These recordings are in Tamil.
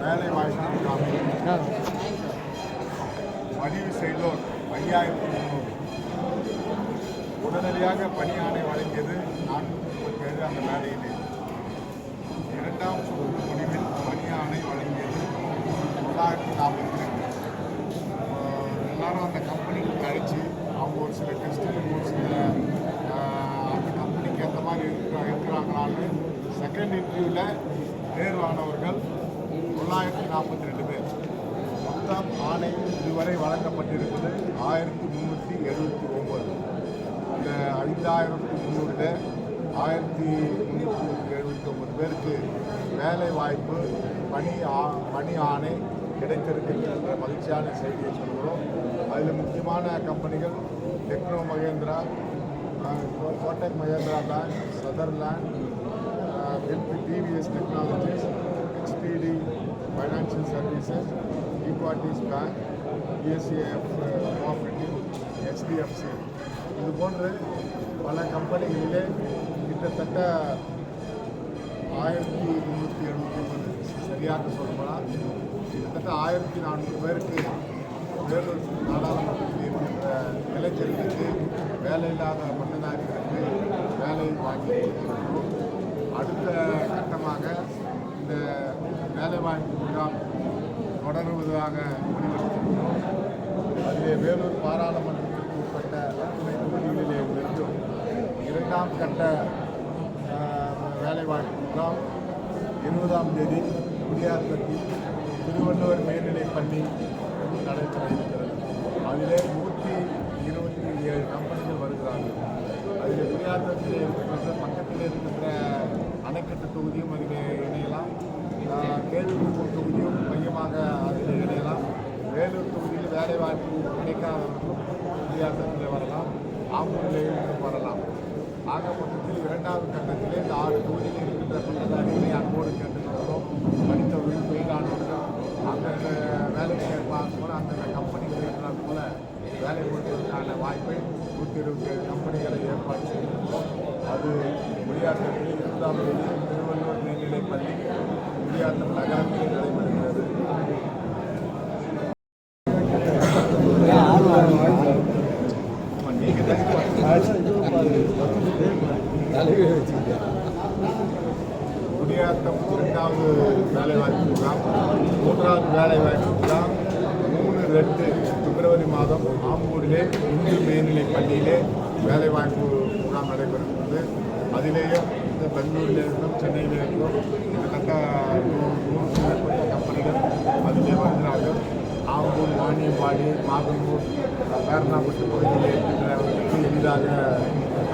வேலை பதிவு செய்தோர் ஐயாயிரத்தி முந்நூறு உடனடியாக பணியாணை வழங்கியது நானூற்றி முப்பத்தேழு அந்த வேலையிலே இரண்டாம் சுற்று முடிவில் பணியாணை வழங்கியது. தொள்ளாயிரத்தி நாற்பத்தி ரெண்டு எல்லாரும் அந்த கம்பெனிக்கு கழிச்சு அவங்க ஒரு சில டெஸ்ட்டு ஒரு சில ஆஹ், அந்த கம்பெனிக்கு ஏற்ற மாதிரி இருக்கிற இருக்கிறாங்களான்னு செகண்ட் இன்டர்வியூவில் தேர்வானவர்கள் தொள்ளாயிரத்தி நாற்பத்தி ரெண்டு பேர். மொத்தம் ஆணை இதுவரை வழங்கப்பட்டிருப்பது ஆயிரத்தி முந்நூற்றி எழுபத்தி ஒம்பது இந்த ஐந்தாயிரத்தி முந்நூறில் ஆயிரத்தி முந்நூற்றி எழுபத்தி ஒம்பது பேருக்கு வேலை வாய்ப்பு பணி ஆ பணி ஆணை கிடைத்திருக்கின்ற மகிழ்ச்சியான செய்தியை சொல்கிறோம். அதில் முக்கியமான கம்பெனிகள் techno Mahindra Kotak Mahindra bank Sutherland TVS technologies HDT financial services Equitas bank BSCF cooperative HDFC இது போன்று பல கம்பெனிகளிலே கிட்டத்தட்ட ஆயிரத்தி முந்நூற்றி எழுபத்தி ஒன்பது சரியாக சொல்லப்போனால் கிட்டத்தட்ட ஆயிரத்தி நானூறு பேருக்கு வேலூர் நாடாளுமன்றத்தில் இருக்கின்ற இளைஞர்களுக்கு வேலையில்லாத பட்டதாரிகளுக்கு வேலை வாங்கி அடுத்த கட்டமாக இந்த வேலைவாய்ப்பு முகாம் தொடருவதாக முடிவெடுத்திருக்கிறோம். அதிலே வேலூர் பாராளுமன்றத்திற்கு உட்பட்ட துணை தொகுதிகளிலே இருந்தும் இரண்டாம் கட்ட வேலைவாய்ப்பு முகாம் இருபதாம் தேதி குடியாத்தத்தில் திருவள்ளுவர் மேல்நிலைப் பள்ளி நடைபெற இருக்கிறது. அதிலே நூற்றி இருபத்தி ஏழு கம்பெனிகள் வருகிறார்கள். அதில் குடியாத்தத்தில் இருக்கின்ற பக்கத்தில் இருக்கின்ற அணைக்கட்டு தொகுதியும் அதில் இணையலாம். ஆஹ், தொகுதியும் மையமாக அதில் இணையலாம். வேலூர் தொகுதியில் வேலைவாய்ப்பு கிடைக்காதவர்களும் வித்தியாசத்தில் வரலாம். ஆம்பூரிலேயும் வரலாம். ஆக மொத்தத்தில் இரண்டாவது கட்டத்திலே இந்த ஆறு தொகுதியில் இருக்கின்ற பட்டதாரிகளை அன்போடு கேட்டுக்கொள்கிறோம். படித்தவர்கள் தொழிலாளர்கள் அந்தந்த வேலைக்கு ஏற்பாடு போல அந்தந்த கம்பெனிகள் ஏற்றால் போல வேலை கொடுப்பதற்கான வாய்ப்பை நூற்றி இருபத்தி ஏழு கம்பெனிகளை ஏற்பாடு செய்திருக்கிறோம். அது குடியாத்தத்தில் இருபதாம் தேதி திருவள்ளூர் மேல்நிலைப் பள்ளி குடியாத்தம் நகரத்தில் நடைபெறுகிறது குடியாத்தம் இரண்டாவது வேலைவாய்ப்பு முகாம் மூன்றாவது வேலைவாய்ப்பு முகாம் மூணு ரெண்டு பிப்ரவரி மாதம் ஆம்பூரிலே இந்து மேல்நிலைப் பள்ளியிலே வேலைவாய்ப்பு முகாம் நடைபெறுகிறது அதிலேயும் இந்த பெங்களூரில் இருந்தும் சென்னையில் இருந்தும் கிட்டத்தட்ட நூறுக்கும் மேற்பட்ட கம்பெனிகள் அதிலே வருகிறார்கள் ஆம்பூர் வாணியம்பாடி மாதம்பூர் பேரணாப்பட்டு பகுதியில் இருக்கின்றவர்களுக்கு எளிதாக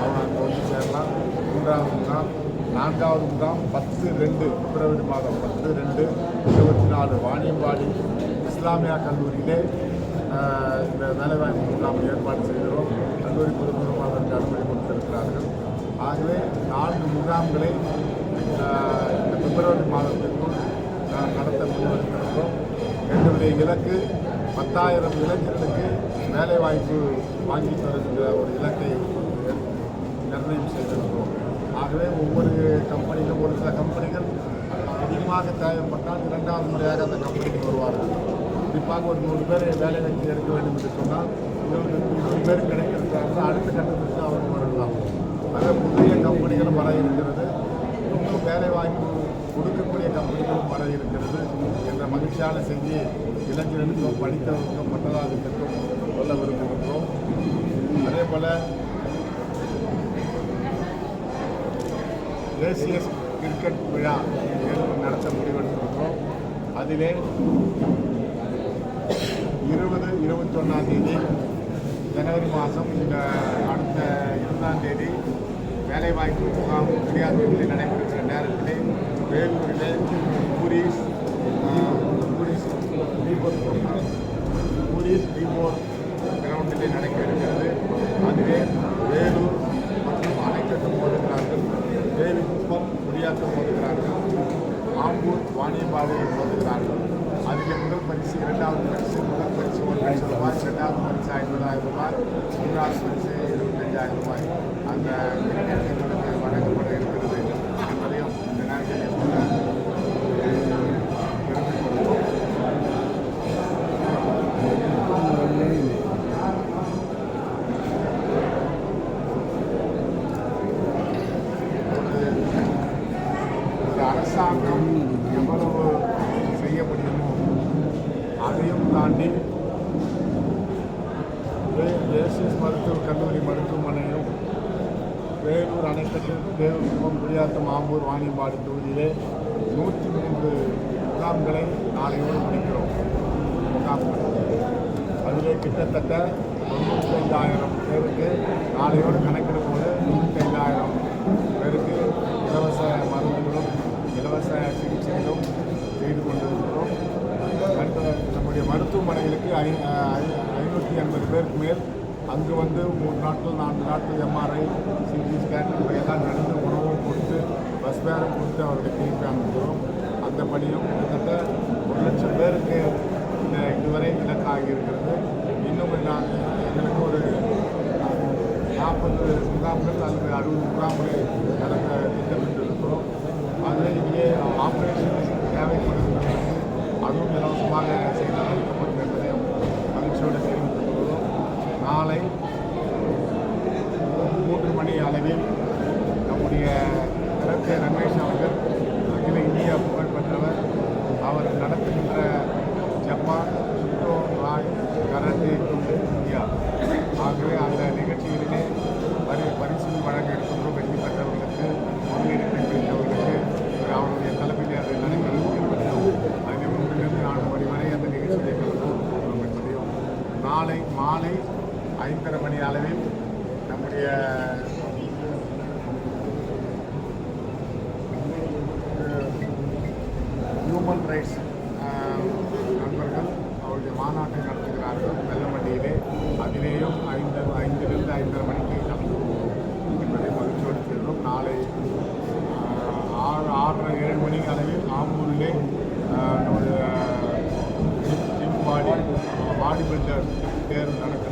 அவன் அங்கே வந்து சேரலாம். மூன்றாவது முகாம் நான்காவது முகாம் பத்து ரெண்டு பிப்ரவரி மாதம் பத்து ரெண்டு இருபத்தி நாலு வாணியம்பாடி இஸ்லாமியா கல்லூரியிலே இந்த வேலைவாய்ப்பு முகாம் ஏற்பாடு செய்கிறோம் கல்லூரி பொதுமக்களும் அதற்கு அனுமதி கொடுத்திருக்கிறார்கள். ஆகவே நான்கு முகாம்களை இந்த பிப்ரவரி மாதத்திற்குள் நான் நடத்த முடிவெடுத்திருக்கிறோம். எங்களுடைய இலக்கு பத்தாயிரம் இளைஞர்களுக்கு வேலைவாய்ப்பு வாங்கி தருகின்ற ஒரு இலக்கை நிர்ணயம் செய்திருக்கிறோம். ஆகவே ஒவ்வொரு கம்பெனிகளும் ஒரு சில கம்பெனிகள் அதிகமாக தேவைப்பட்டால் இரண்டாவது முறையாக அந்த கம்பெனிக்கு வருவார்கள். குறிப்பாக ஒரு நூறு பேர் வேலை வைத்து எடுக்க வேண்டும் என்று சொன்னால் இருபது நூறு பேர் கிடைக்கிறாங்க அடுத்த கட்டத்தில் ஆக புதிய கம்பெனிகளும் வர இருக்கிறது. இன்னும் வேலை வாய்ப்பு கொடுக்கக்கூடிய கம்பெனிகளும் வர இருக்கிறது. என்ற மகிழ்ச்சியான செய்தியை இளைஞர்களுக்கும் படித்தவர்களுக்கும் பட்டதாரிகளுக்கும் சொல்ல விரும்புகின்றோம். அதே போல் தேசிய கிரிக்கெட் விழா நடத்த முடிவெடுத்திருக்கிறோம். அதிலே இருபது இருபத்தொன்னாம் தேதி ஜனவரி மாதம் இந்த அடுத்த இருபதாம் தேதி வேலைவாய்ப்பு முகாம் குடியாத்தத்தில் நடைபெறுகிற நேரத்திலே வேலூரிலே பூரிஸ் பூரிஸ் பீபோர் பூரிஸ் பீபோர் கிரவுண்டிலே நடக்க இருக்கிறது அதுவே வேலூர் மற்றும் அணைக்கட்டும் ஓதுகிறார்கள் வேலுக்குப்பம் குடியாக்கம் ஓதுகிறார்கள் ஆம்பூர் வாணியம்பாடியில் ஓதுகிறார்கள் அதில் முதல் பரிசு இரண்டாவது பரிசு முதல் பரிசு ஒரு லட்சம் ரூபாய் இரண்டாவது பரிசு ஐம்பதாயிரம் ரூபாய் மூன்றாவது பரிசு இருபத்தஞ்சாயிரம் ரூபாய். Yeah. வேலூர் அணைக்கட்டு தேவகுப்பம் குடியாத்தம் ஆம்பூர் வாணியம்பாடி தொகுதியிலே நூற்றி மூன்று முகாம்களை நாளையோடு முடிக்கிறோம். முகாம்கள் அதிலே கிட்டத்தட்ட தொண்ணூத்தைந்தாயிரம் பேருக்கு நாளையோடு கணக்கிடும் போது தொண்ணூத்தைந்தாயிரம் பேருக்கு இலவச மருந்துகளும் இலவச சிகிச்சைகளும் செய்து கொண்டிருக்கிறோம். அடுத்த நம்முடைய மருத்துவமனைகளுக்கு ஐ ஐ- ஐநூற்றி எண்பது பேருக்கு மேல் அங்கே வந்து மூணு நாட்கள் நான்கு நாட்கள் எம்ஆர்ஐ சிடி ஸ்கேன் இவையெல்லாம் நடந்து உணவும் கொடுத்து பஸ் வேறு கொடுத்து அவர்களை திருப்பி அனுப்புகிறோம். அந்த பணியும் கிட்டத்தட்ட ஒரு லட்சம் பேருக்கு இந்த இதுவரை இலக்காகி இருக்கிறது. இன்னும் நான் எங்களுக்கு ஒரு நாற்பது முகாம்கள் அல்லது அறுபது முகாம்கள் நடக்கும் திட்டமிட்டிருக்கிறோம் அது இங்கே ஆப்ரேஷன் தேவைப்படுகிறது அதுவும் இலவசமாக செய்து அளிக்கப்படும் என்பதையும் மகிழ்ச்சியோடு தெரிவித்துக் கொள்கிறோம் நாளை மூன்று மணி அளவில் நம்முடைய கலத்தை ரமேஷ் அவர்கள் அகில இந்தியா புகழ்பெற்றவர் அவர் நடத்துகின்ற ஜப்பான் சுட்டோ ராய் கராத்தே குழு இந்தியா ஆகவே அந்த நிகழ்ச்சிகளிலே பரி பரிசு வழங்க இருக்கின்றோம் வெற்றி பெற்றவர்களுக்கு முன்னிறுத்தி பெற்றவர்களுக்கு அவருடைய தலைமையிலே அது நடைபெறும் என்பதையும் அதில் ஒன்றிலிருந்து நான்கு மணி வரை அந்த நிகழ்ச்சியை கலந்து கொள்கிறோம் என்பதையும் நாளை மாலை ஐந்தரை மணி அளவில் நம்முடைய ஹியூமன் ரைட்ஸ் uh, நண்பர்கள் அவருடைய மாநாட்டை நடத்துகிறார்கள் வெள்ளமண்டியிலே அதிலேயும் ஐந்து ஐந்திலிருந்து ஐந்தரை மணிக்கு கலந்து என்பதை மகிழ்ச்சியோடு செல்வோம் நாளை ஆறு ஆறரை ஏழு மணி அளவில் ஆம்பூரிலே நம்முடைய ஜிம் பாடி பாடி பில்டர் தேர்வு நடக்கும்.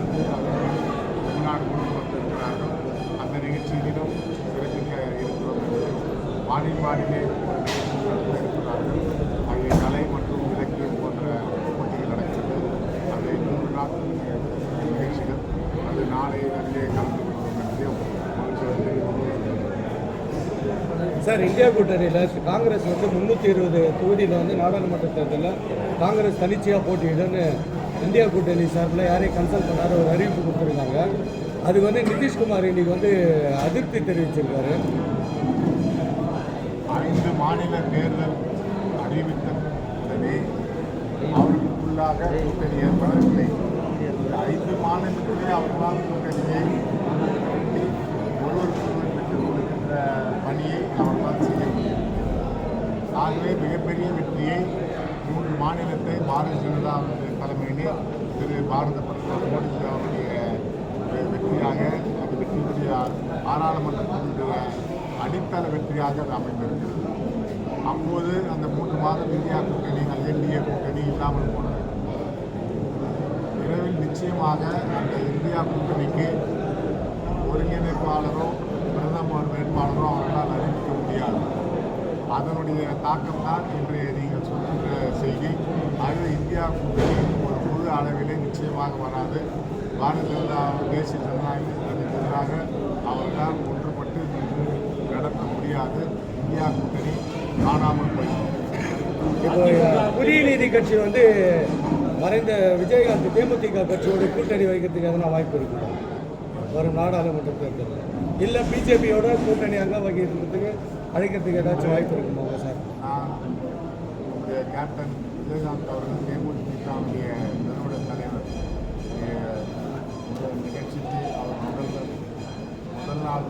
வாணிபாடிலே ஒரு அங்கே கலை மற்றும் இலக்கியம் போன்ற போட்டிகள் நடக்கிறது. அது மூன்று நாள் நிகழ்ச்சிகள். அது நாளை அதிலே கலந்து சார் இந்தியா கூட்டணியில் காங்கிரஸ் வந்து முந்நூற்றி இருபது தொகுதியில் வந்து நாடாளுமன்ற தேர்தலில் காங்கிரஸ் தனிச்சையாக போட்டியிடுன்னு இந்தியா கூட்டணி சார்பில் யாரையும் கன்சல்ட் பண்ணாத ஒரு அறிவிப்பு கொடுத்துருக்காங்க. அது வந்து நிதிஷ்குமார் இன்னைக்கு வந்து அதிருப்தி தெரிவிச்சிருக்காரு. மாநில தேர்தல் அறிவித்த உடனே அவர்களுக்குள்ளாக கூட்டணி ஏற்படவில்லை. ஐந்து மாநிலத்திலே அவர்களால் கூட்டணியை கட்டி ஒருவருக்கு பெற்றுக் கொடுக்கின்ற பணியை அவர்களால் செய்ய முடியும். ஆகவே மிகப்பெரிய வெற்றியை மூன்று மாநிலத்தை பாரதிய ஜனதா தலைமையிலே திரு பாரத பிரதமர் மோடி அவருடைய வெற்றியாக அது வெற்றியுடைய பாராளுமன்றத்தினுடைய அடித்தள வெற்றியாக அது அமைந்திருக்கிறது. அப்போது அந்த மூன்று மாதம் இந்தியா கூட்டணி அல்லது என்டிஏ கூட்டணி இல்லாமல் போனது. விரைவில் நிச்சயமாக அந்த இந்தியா கூட்டணிக்கு ஒருங்கிணைப்பாளரோ பிரதமர் வேட்பாளரோ அவர்களால் அறிவிக்க முடியாது. அதனுடைய தாக்கம் தான் இன்றைய நீங்கள் சொல்கின்ற செய்தி. அது இந்தியா கூட்டணி ஒரு பொது அளவிலே நிச்சயமாக வராது. பாரதிய ஜனதா தேசிய ஜனநாயகத்திற்கு எதிராக அவர்களால் ஒன்றுபட்டு நடத்த முடியாது. இந்தியா கூட்டணி காணாமல் போய்விடும் இப்போ புதிய நீதி கட்சி வந்து மறைந்த விஜயகாந்த் தேமுதிக கட்சியோட கூட்டணி வைக்கிறதுக்கு எதனா வாய்ப்பு இருக்குதா வரும் நாடாளுமன்ற தேர்தலில் இல்லை பிஜேபியோட கூட்டணி அங்கே வகிக்கிறதுக்கு அழைக்கிறதுக்கு ஏதாச்சும் வாய்ப்பு இருக்குமா சார்? நான் கேப்டன் விஜயகாந்த் அவர்கள் தேமுதிகவுடைய நிறுவன தலைவர் நிகழ்ச்சிக்கு அவர் முதல்ல முதல் நாள்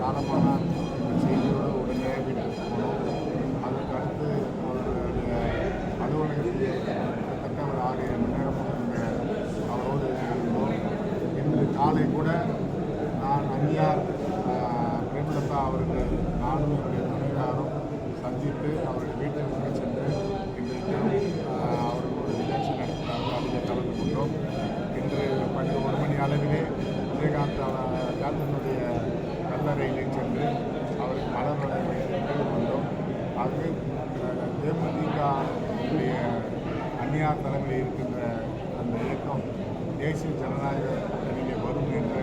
காலமானார் என்ற செய்தியோடு அளவிலே விஜயகாந்த் காந்தனுடைய கல்லறையிலே சென்று அவருக்கு மலர் வளையம் வந்தோம் ஆகவே ஆஹ், தேமுதிக அந்நியார் தலைமையில் இருக்கின்ற அந்த இயக்கம் தேசிய ஜனநாயக கூட்டணியிலே வரும் என்ற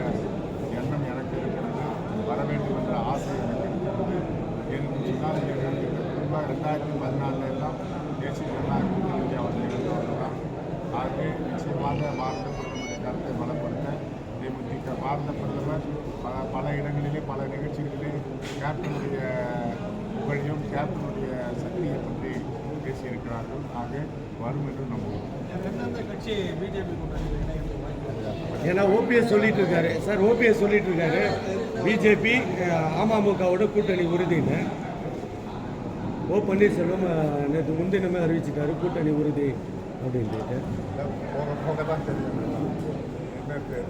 எண்ணம் எனக்கு இருக்கிறது. வர வேண்டும் என்ற ஆசை எனக்கு இருக்கிறது. ஏனென்று சொன்னால் குறிப்பாக ரெண்டாயிரத்தி ரெண்டாயிரத்தி பதினாலில் எல்லாம் தேசிய ஜனநாயக கூட்டணி இந்தியாவில் இருந்தவர்கள் ஆகவே நிச்சயமாக பாரத பிரதமருடைய கருத்தை மலர் பாரத பிரதமர் பல பல இடங்களிலே பல நிகழ்ச்சிகளிலே கேப்டனுடைய புகழையும் கேப்டனுடைய சக்தியை பற்றி பேசியிருக்கிறார்கள். ஆக வரும் என்று வாய்ப்பு ஏன்னா ஓபிஎஸ் சொல்லிட்டு இருக்காரு சார் ஓபிஎஸ் சொல்லிட்டு இருக்காரு பிஜேபி அமமுகவோட கூட்டணி உறுதின்னு. ஓ பன்னீர்செல்வம் நேற்று முன்தினமே அறிவிச்சிட்டாரு கூட்டணி உறுதி அப்படின்ட்டு. போக போக தான் தெரியும். என்ன தே-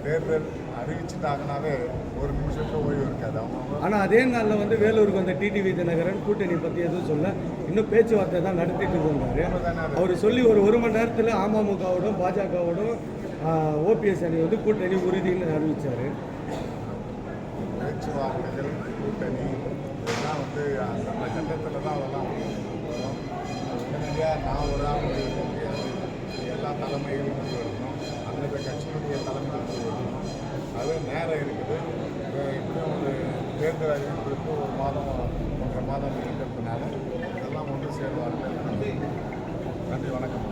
தேர்தல் அறிவிச்சிட்டாங்கனாவே ஒரு நிமிஷத்துல ஓய்வு இருக்காது. அவங்க ஆனால் அதே நாளில் வந்து வேலூருக்கு வந்த டிடிவி தினகரன் கூட்டணி பற்றி எதுவும் சொல்ல இன்னும் பேச்சுவார்த்தை தான் நடத்திட்டு இருந்தாரு. அவர் சொல்லி ஒரு ஒரு மணி நேரத்தில் அமமுகவோடும் பாஜகவோடும் ஓபிஎஸ் அணி வந்து கூட்டணி உறுதின்னு அறிவிச்சாரு. பேச்சுவார்த்தைகள் கூட்டணி இதெல்லாம் வந்து அந்த கட்டத்தில் தான் அதெல்லாம் நான் ஒரு ஆள் எல்லா தலைமைகளும் முடிவு அது நேரம் இருக்குது. இப்போ ஒரு தேர்தல் அறிவிப்பிற்கு ஒரு மாதம் ஒன்றரை மாதம் இருக்கிறதுனால இதெல்லாம் ஒன்று சேருவார்கள். நன்றி வணக்கம்.